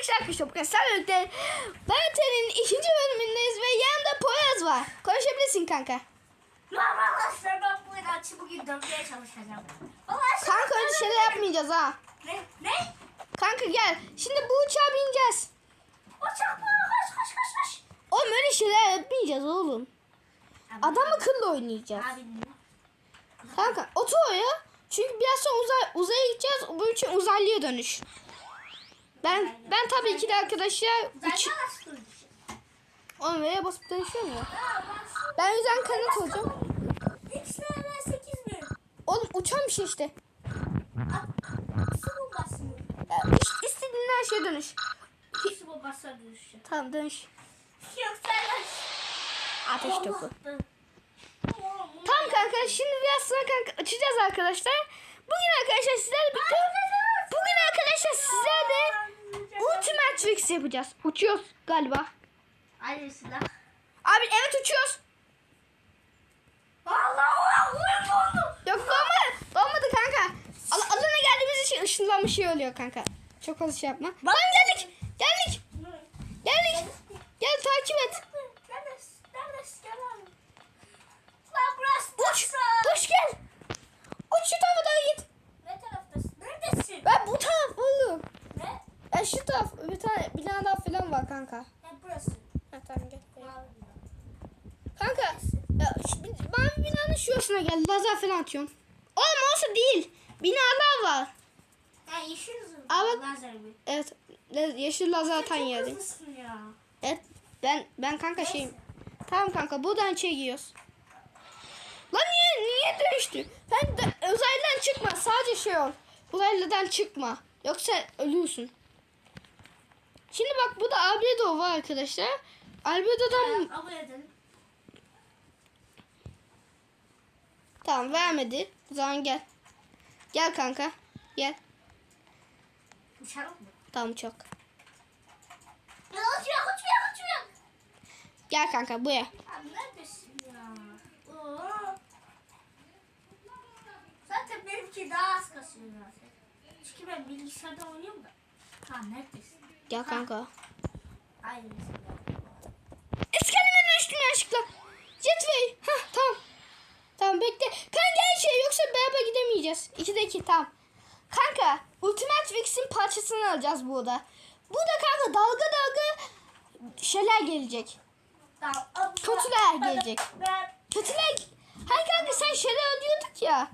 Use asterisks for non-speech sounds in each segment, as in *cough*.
arkadaşlar arkadaşlar bugün sen birlikte Bayatel'in ikinci bölümündeyiz ve yanında Poyraz var. Konuşabilirsin kanka. Merhaba arkadaşlar ben bu açı bugün dönmeye çalışacağım. Kanka öyle şeyler yapmayacağız ha. Ne? Ne? Kanka gel. Şimdi bu uçağa bineceğiz. Uçak mı? Koş koş koş koş. Oğlum öyle şeyler yapmayacağız oğlum. Adam akıllı oynayacağız. Abi? Kanka otur oraya. Çünkü biraz sonra uzay, uzaya gideceğiz. Bu için uzaylıya dönüş. Ben ben tabii ki de arkadaşlar uç... Oğlum V'ye basıp dönüşüyorum ya. Ben yüzden kanat olacağım. XLR 8000. Oğlum uçan bir şey işte. Ya, işte istediğin her şeye dönüş. Su bombasına. Tamam dönüş. Yoksa. Ateş topu. Tamam kanka şimdi biraz sonra kanka açacağız arkadaşlar. Bugün arkadaşlar sizlerle birlikte bugün arkadaşlar sizlerle Ultimate Tricks yapacağız. Uçuyoruz galiba. Silah. Abi evet uçuyoruz. Allah Allah. Yok dolmadı. Dolmadı kanka. Al alana geldiğimiz için ışınlanma şey oluyor kanka. çok fazla şey yapma. Lan geldik. Geldik. Geldik. Gel takip et. Neredesin? Neredesin? Gel abi. Lan burası Uç. nasıl? Uç gel. Uç şu tarafa doğru git. Ne taraftasın? Neredesin? Ben bu taraf oğlum. Ne? Ya şu taraf bir tane var kanka. Ne burası? Ha tamam gel. Kanka ya mavi binanın şurasına gel. Lazer falan atıyorum. Oğlum olsa değil. Binalar var. Ha yeşil bak. Lazer mi? Evet. Yeşil lazer atan hızlısın ya. Evet. Ben ben kanka şeyim. Tamam kanka buradan giyiyoruz. Lan niye niye dönüştü? Ben de, uzaylıdan çıkma. Sadece şey ol. Uzaylıdan çıkma. Yoksa ölüyorsun. Şimdi bak bu da Albedo var arkadaşlar. Albedo'dan tamam vermedi. O zaman gel. Gel kanka. Gel. Uçalım mı? Tamam çok. Ya uçuyor uçuyor uçuyor. Gel kanka buraya. Neredesin ya? Oo. Zaten benimki daha az kasıyor zaten. Çünkü ben bilgisayarda oynuyorum da. Ha neredesin? Gel kanka. Aynı İskeleme dönüştüm yanlışlıkla. Jetway. Hah tamam. Tamam bekle. Kan gel şey yoksa beraber gidemeyeceğiz. İkide iki tamam. Kanka Ultimate Fix'in parçasını alacağız burada. Burada kanka dalga dalga şeyler gelecek. Kötüler gelecek. Kötüler... Hayır kanka sen şeyler ödüyorduk ya.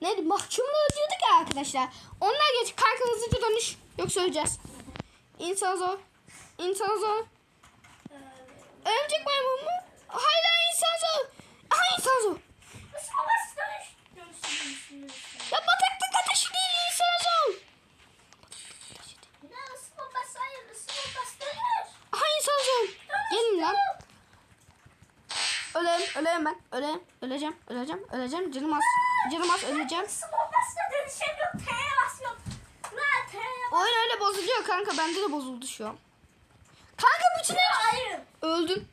Neydi? Mahkumlar ödüyorduk ya arkadaşlar. Onlar geç. Kanka hızlıca dönüş. Yoksa öleceğiz. İnsan zor. İnsan zor. Örümcek maymun mu? Hayır hayır insan zor. Aha insan zor. Ya bataklık ateşi değil insan zor. Aha insan zor. Gelin lan. Öleyim, öleyim ben. Öleyim, öleceğim, öleceğim, öleceğim. Canım az. Canım az, öleceğim. Nasıl babası da dönüşemiyor? T'ye basıyorum. La T'ye öyle bozuluyor kanka. Bende de bozuldu şu an. Kanka bütün Hayır. Öldüm.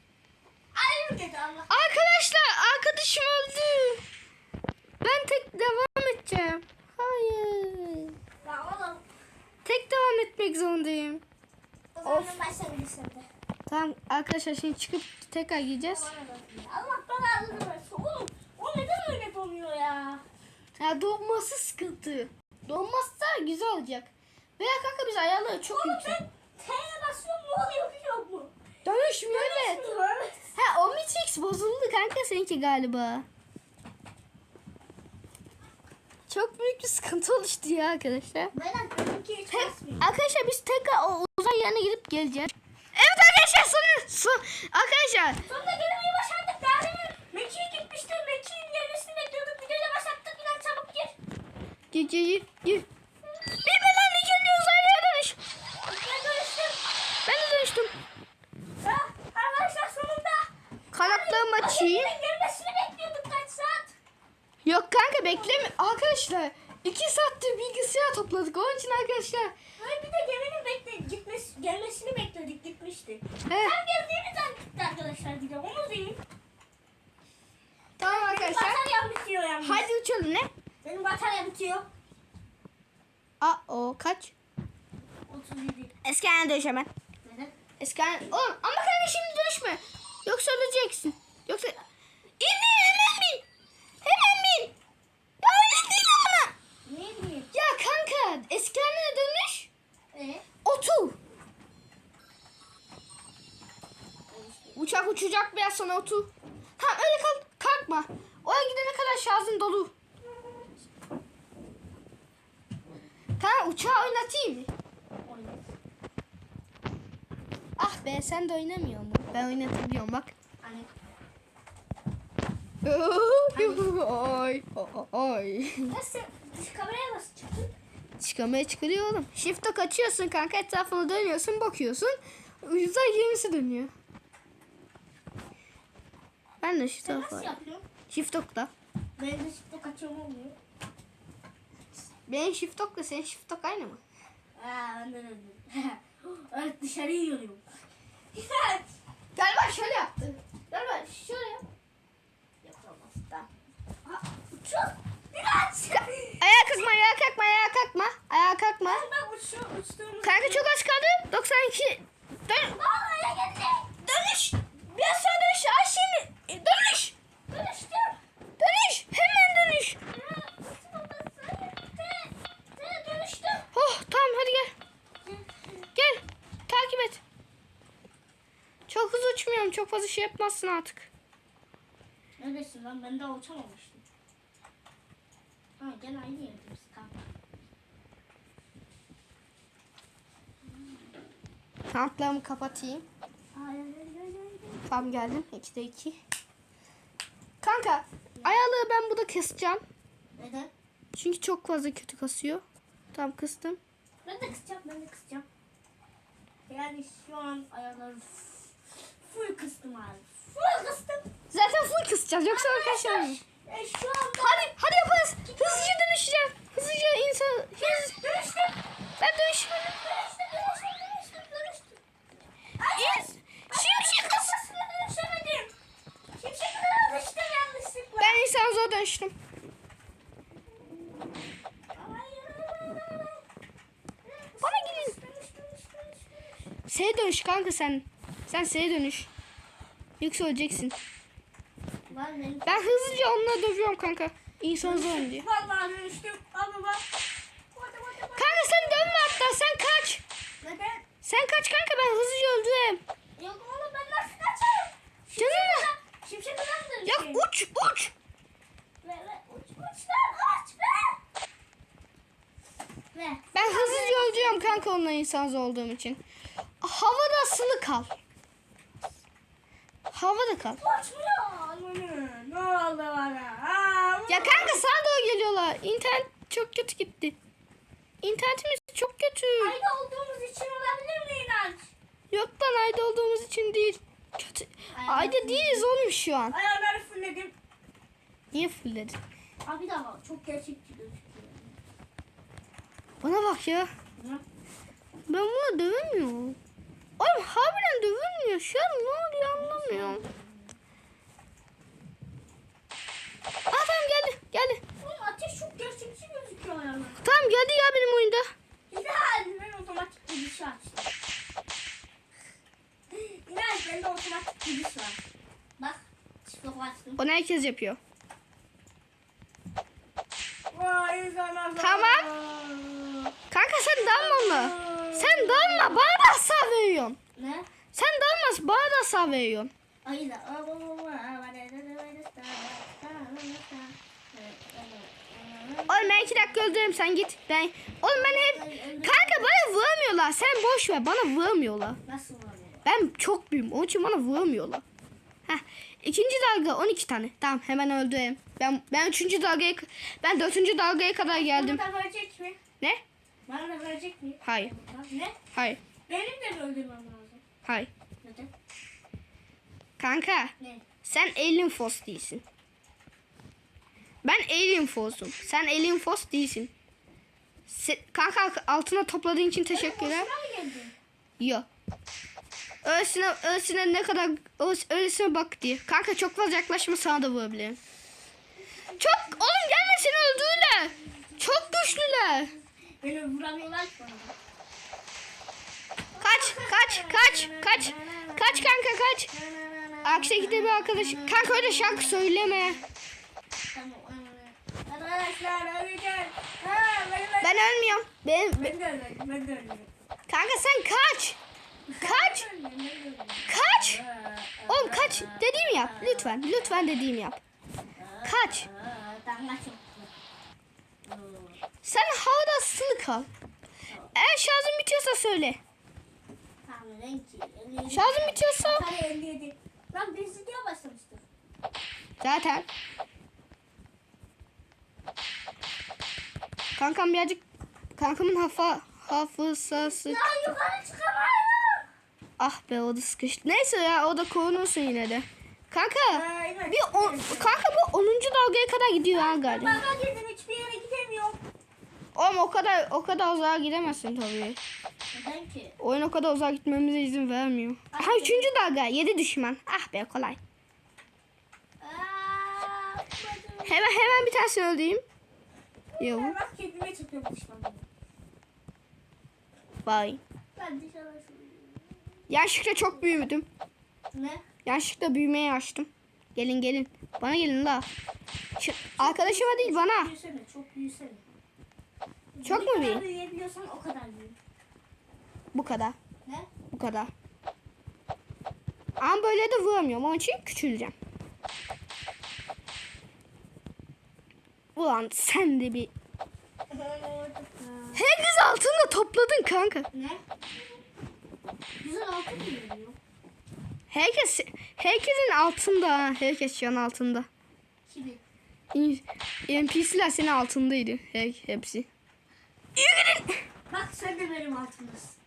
Hayır dedi Allah. Arkadaşlar arkadaşım öldü. Ben tek devam edeceğim. Hayır. Ya oğlum. Tek devam etmek zorundayım. O zaman bilirsin de. Tamam arkadaşlar şimdi çıkıp tekrar gideceğiz. Allah belanı versin. Oğlum o neden öyle donuyor ya? Ya donması sıkıntı. Donmazsa güzel olacak. Veya kanka biz ayarları çok Oğlum yüksek. ben T'ye basıyorum ne oluyor biliyor musun? Dönüşmüyor evet. Evet. Ha Omnitrix bozuldu kanka seninki galiba. Çok büyük bir sıkıntı oluştu ya arkadaşlar. Benimki hiç basmıyor. arkadaşlar biz tekrar o uzay yerine gidip geleceğiz. Evet arkadaşlar son, son arkadaşlar Sonunda gelemeyi başardık. Daha demin Meki'ye gitmiştim. Meki'nin bekliyorduk. Videoyu da başlattık. Bilal çabuk gir. gir gir gir. gir. Bir lan ne geliyor uzaylıya dönüş. Ben dönüştüm. Ben de dönüştüm. Ya, arkadaşlar sonunda. Kanatlarımı açayım. Meki'nin gelmesini bekliyorduk kaç saat. Yok kanka bekleme. Arkadaşlar iki saattir bilgisayar topladık. Onun için arkadaşlar. Böyle bir de geminin bekle, gitmesi, gelmesini bekledik. Gitmişti. He, Tam geldiğimizden gitti arkadaşlar bir de. Onu diyeyim. tamam arkadaşlar. Bataryam bitiyor yalnız. Hadi uçalım ne? Bitiyor. Aa o kaç? 37. Eski haline dönüş hemen. Neden? Eski haline... Oğlum ama kanka şimdi dönüşme. Yoksa öleceksin. Yoksa... İndir hemen bin. Hemen bin. Ya öyle değil ama. Niye diyeyim? Ya kanka eski haline dönüş. Ee? Otur. Uçak uçacak biraz sonra otur. Ha öyle kal. Kalkma. Oraya gidene kadar şarjın dolu. Kanka uçağı oynatayım mı? Oynat. Ah be sen de oynamıyor mu? Ben oynatabiliyorum bak. Hani Oy, oy. nasıl? Dış kameraya nasıl çıktın? Çıkamaya çıkarıyor oğlum. Shift'e kaçıyorsun kanka etrafına dönüyorsun bakıyorsun. Uzay gemisi dönüyor. Ben de şu Sen nasıl yapıyorsun? Shift okta. Ben de şimdi kaçıyorum olmuyor. Benim shift okla senin shift ok aynı mı? Aa de öldüm. evet dışarıyı görüyorum. Evet. Galiba şöyle yaptı. Galiba şöyle yap. Yapamaz da. Uçak. Biraz. Ayağa kalkma ayağa kalkma ayağa kalkma. Ayağa kalkma. Bak uçuyor uçtuğumuz. Kanka çok az kaldı. 92. Dön. Aa geldi. Dönüş. Biraz sonra dönüş. Ay şimdi. Dönüş. Dönüştüm. Dönüş. Hemen dönüş. Dönüştüm. Oh tamam hadi gel. Gel. Takip et. Çok hızlı uçmuyorum. Çok fazla şey yapmazsın artık. Neredesin lan? Ben daha uçamamıştım. Ha gel aynı yerdeyiz kanka. Kanatlarımı kapatayım. Ay, ay, ay, ay, ay. Tam geldim. 2'de 2. Kanka ayarlığı ben burada keseceğim. Neden? Çünkü çok fazla kötü kasıyor. Tam kıstım. Ben de kısacağım, ben de kısacağım. Yani şu an ayarları full kıstım abi. Full kıstım. Zaten full kısacağız. Yoksa arkadaşlar. E, şu an Hadi hadi yaparız. Hızlıca dönüşeceğim. Hızlıca insan. Hız. dönüştüm. Ben dönüşüm. Dönüştüm, dönüştüm, dönüştüm, dönüştüm. İn. Şimşek. Aslında dönüşemedim. Şimşekle dönüştüm yanlışlıkla. Ben insan zor dönüştüm. Bana gidin. S'ye dönüş kanka sen. Sen S'ye dönüş. Yoksa öleceksin. Ben hızlıca onunla dövüyorum kanka. İnsan zor diye. Vallahi dönüştüm. Ama bak. Kanka sen dönme hatta sen kaç. Neden? Sen kaç kanka ben hızlıca öldüm. Yok oğlum ben nasıl kaçarım? Canım. Şimşek dönüşeyim. Ya uç uç. Ve ve uç uç lan uç be. Ve. Ben hızlıca öleceğim kanka onunla insan olduğum için. Havada asılı kal. Havada kal. Ne oldu bana? Ya kanka sana doğru geliyorlar. İnternet çok kötü gitti. İnternetimiz çok kötü. Ayda olduğumuz için olabilir mi inanç? Yok lan ayda olduğumuz için değil. Kötü. Ayda değiliz oğlum şu an. Ayarları fulledim. Niye fulledin? Abi daha çok gerçekçi gözüküyor. Bana bak ya. Ne? Ben bunu dövemiyorum. Oğlum harbiden dövülmüyor. Şu an ne oluyor anlamıyorum. Aa tamam geldi. Geldi. Oğlum ateş çok gerçekçi gözüküyor ayarlar. Tamam geldi ya benim oyunda. Güzel. Ben otomatik gidiş açtım. İnanç bende otomatik gidiş var. Bak. Çıkıp açtım. Onu herkes yapıyor. Vay Tamam. Kanka sen dalma onunla. Sen dalma. Bana da veriyorsun. Ne? Sen dalma. Bana da veriyorsun. Oğlum ben iki dakika öldürürüm sen git. Ben Oğlum ben hep Kanka bana vuramıyorlar. Sen boş ver. Bana vuramıyorlar. Nasıl? Ben çok büyüğüm. Onun için bana vuramıyorlar. Heh. İkinci dalga 12 tane. Tamam hemen öldüm. Ben ben üçüncü dalgaya ben dördüncü dalgaya kadar geldim. Bana da verecek mi? Ne? Bana da verecek mi? Hayır. Ne? Hayır. Benim de öldürmem lazım? Hayır. Neden? Kanka Ne? sen Alien Force değilsin. Ben Alien Force'um. Sen Alien Force değilsin. Se- kanka altına topladığın için teşekkürler. Yok. Öylesine, öylesine ne kadar öylesine bak diye. Kanka çok fazla yaklaşma sana da vurabilirim. Çok oğlum gelme seni öldürürler. Çok güçlüler. Beni vuramıyorlar ki. Kaç kaç kaç kaç. Kaç kanka kaç. Aksakide bir arkadaş. Kanka öyle şarkı söyleme. Ben, ölmüyorum. Ben, ben. Ben de kanka sen kaç. Kaç. Kaç. Oğlum kaç. Dediğimi yap. Lütfen. Lütfen dediğimi yap. Kaç. Sen havada asılı kal. Eğer şarjın bitiyorsa söyle. Şarjın bitiyorsa Kare 57. Lan birisi diye başlamıştır. zaten. Kankam birazcık kankamın hafa, hafızası. Ya yukarı çıkamıyorum. Ah be o da sıkıştı. Neyse ya o da korunursun yine de. Kanka evet. bir on, kanka bu 10. dalgaya kadar gidiyor ha galiba. Baba girdim hiçbir yere gidemiyorum. Oğlum o kadar o kadar uzağa gidemezsin tabii. Neden ki? Oyun o kadar uzağa gitmemize izin vermiyor. Ha 3. dalga 7 düşman. Ah be kolay. Aa. Hemen hemen bir tanesini öldüreyim. Yok. Bak kendime çekiyorum. Ben dışarı Yanlışlıkla çok büyüdüm. Ne? Yanlışlıkla büyümeye açtım. Gelin gelin. Bana gelin la. Şu, arkadaşıma değil bana. Büyüsene, çok büyüsene. Çok mu Ne kadar büyüyeyim? büyüyebiliyorsan o kadar büyü. Bu kadar. Ne? Bu kadar. Ama böyle de vuramıyorum. Onun için küçüleceğim. Ulan sen de bir... *laughs* Herkes altında topladın kanka. ne? Güzel altın mı geliyor? Herkes herkesin altında. ha. Herkes şu an altında. Kimin? NPC'ler senin altındaydı. He, hepsi. Yürü gidin. Bak sen de benim altımdasın.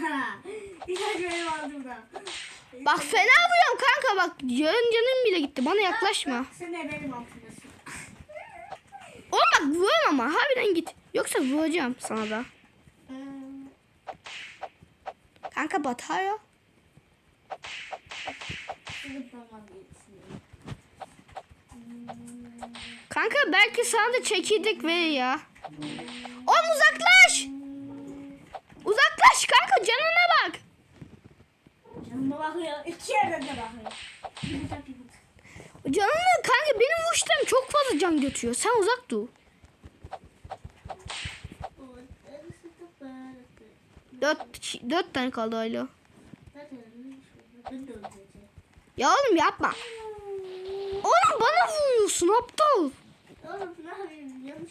Ha, İlaç benim altımda. Bak fena vuruyorum kanka bak. Yarın canım bile gitti. Bana yaklaşma. Sen de benim altımdasın. Oğlum bak vuruyorum ama. Harbiden git. Yoksa vuracağım sana da. Kanka batar ya. Kanka belki sana da çekirdek verir ya. Oğlum uzaklaş. Kanka canına bak. Canıma bakıyor. İki yerden de bakıyor. Canına kanka benim vuruşlarım çok fazla can götürüyor. Sen uzak dur. Dört, dört tane kaldı hala. Ya oğlum yapma. Oğlum bana vuruyorsun aptal.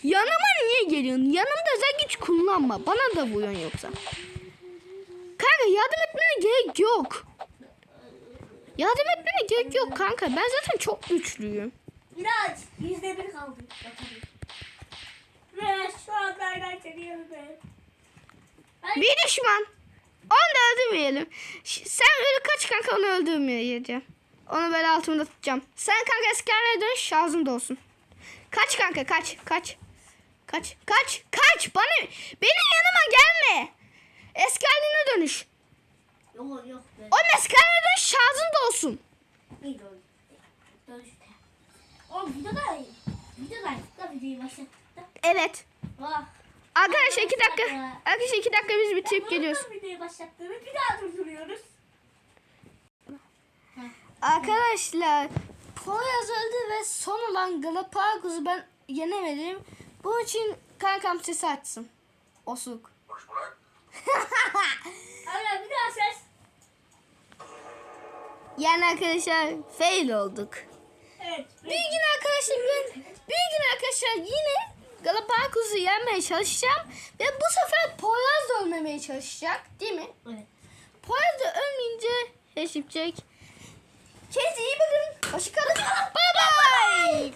Yanıma niye geliyorsun? Yanımda özel güç kullanma. Bana da vuruyorsun yoksa. Kanka yardım etmene gerek yok. Yardım etmene gerek yok kanka. Ben zaten çok güçlüyüm. İlaç. Yüzde bir kaldı. Ve şu çekiyorum ben? Bir düşman. Onu da öldürmeyelim. Sen öyle kaç kanka onu öldürmeyeceğim. Onu böyle altımda tutacağım. Sen kanka eskerlere dön şarjım da olsun. Kaç kanka kaç kaç. Kaç kaç kaç bana benim yanıma gelme. Yok yok. O dön şarjın da olsun. İyi. Dönüşte. Oğlum videoda videoda da videoyu başlattık da. Evet. Vah. Arkadaşlar iki dakika. Arkadaşlar iki dakika biz bitirip geliyoruz. Videoyu başlattığını bir daha durduruyoruz. Arkadaşlar Poyraz öldü ve son olan Galapagos'u ben yenemedim. Bunun için kankam sesi açsın. Osuk. Hala bir daha ses. Yani arkadaşlar fail olduk. Evet. Bir gün arkadaşlar ben bir gün arkadaşlar yine Galapagos'u yenmeye çalışacağım. Ve bu sefer Poyraz da ölmemeye çalışacak. Değil mi? Evet. Poyraz da ölmeyince yaşayacak. Kendinize iyi bakın. Hoşçakalın. Bye bye.